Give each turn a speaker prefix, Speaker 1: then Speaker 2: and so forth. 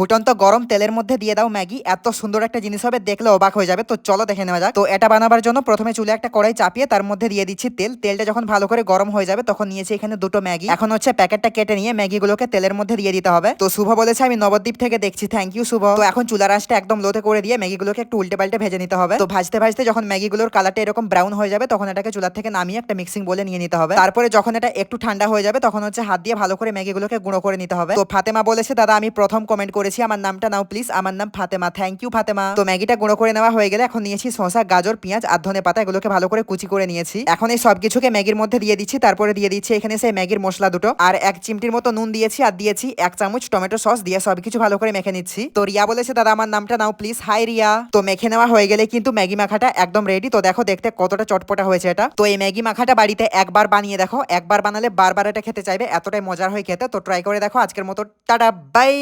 Speaker 1: ফুটন্ত গরম তেলের মধ্যে দিয়ে দাও ম্যাগি। এত সুন্দর একটা জিনিস হবে, দেখলে অবাক হয়ে যাবে। তো চলো দেখে নেওয়া যাক। তো এটা বানাবার জন্য প্রথমে চুলে একটা কড়াই চাপিয়ে তার মধ্যে দিয়ে দিচ্ছি তেল। তেলটা যখন ভালো করে গরম হয়ে যাবে, তখন নিয়েছি এখানে দুটো ম্যাগি। এখন হচ্ছে প্যাকেটটা কেটে নিয়ে ম্যাগিগুলোকে তেলের মধ্যে দিয়ে দিতে হবে। তো শুভ বলেছে, আমি নবদ্বীপ থেকে দেখছি। Thank you Shubho. তো এখন চুলার আঁচটা একদম লোতে করে দিয়ে ম্যাগিগুলোকে একটু উল্টে পাল্টে ভেজে নিতে হবে। তো ভাজতে ভাজতে যখন ম্যাগিগুলোর কালারটা এরকম ব্রাউন হয়ে যাবে, তখন এটাকে চুলার থেকে নামিয়ে একটা মিক্সিং বলে নিয়ে নিতে হবে। তারপরে যখন এটা একটু ঠান্ডা হয়ে যাবে, তখন হচ্ছে হাত দিয়ে ভালো করে ম্যাগিগুলোকে গুঁড়ো করে নিতে হবে। তো ফাতেমা বলেছে, দাদা, আমি প্রথম কমেন্ট করেছি, আমার নামটা নাও প্লিজ আমার নাম ফাতেমা থ্যাংক ইউ ফাতেমা। তো ম্যাগিটা গুঁড়ো করে নেওয়া হয়ে গেলে এখন নিয়েছি শসা, গাজর, পেঁয়াজ আর ধনে পাতা, এগুলোকে ভালো করে কুচি করে নিয়েছি। এখন এই সব কিছুকে ম্যাগির মধ্যে দিয়ে দিচ্ছি, তারপরে দিয়ে দিচ্ছি এখানে সেই ম্যাগির মশলা দুটো। আর এক চিমটির মতো নুন দিয়েছি আর দিয়েছি এক চামচ টমেটো সস দিয়ে সবকিছু ভালো করে মেখে নিচ্ছি। তো রিয়া বলেছে, দাদা, আমার নামটা নাও প্লিজ হাই রিয়া। তো মেখে নেওয়া হয়ে গেলে কিন্তু ম্যাগি মাখাটা একদম রেডি তো দেখো দেখতে কতটা চটপটা হয়েছে এটা। তো এই ম্যাগি মাখাটা বাড়িতে একবার বানিয়ে দেখো, একবার বানালে বারবার এটা খেতে চাইবে, এতটাই মজার হয় খেতে। তো ট্রাই করে দেখো, আজকের মতো, টাটা বাই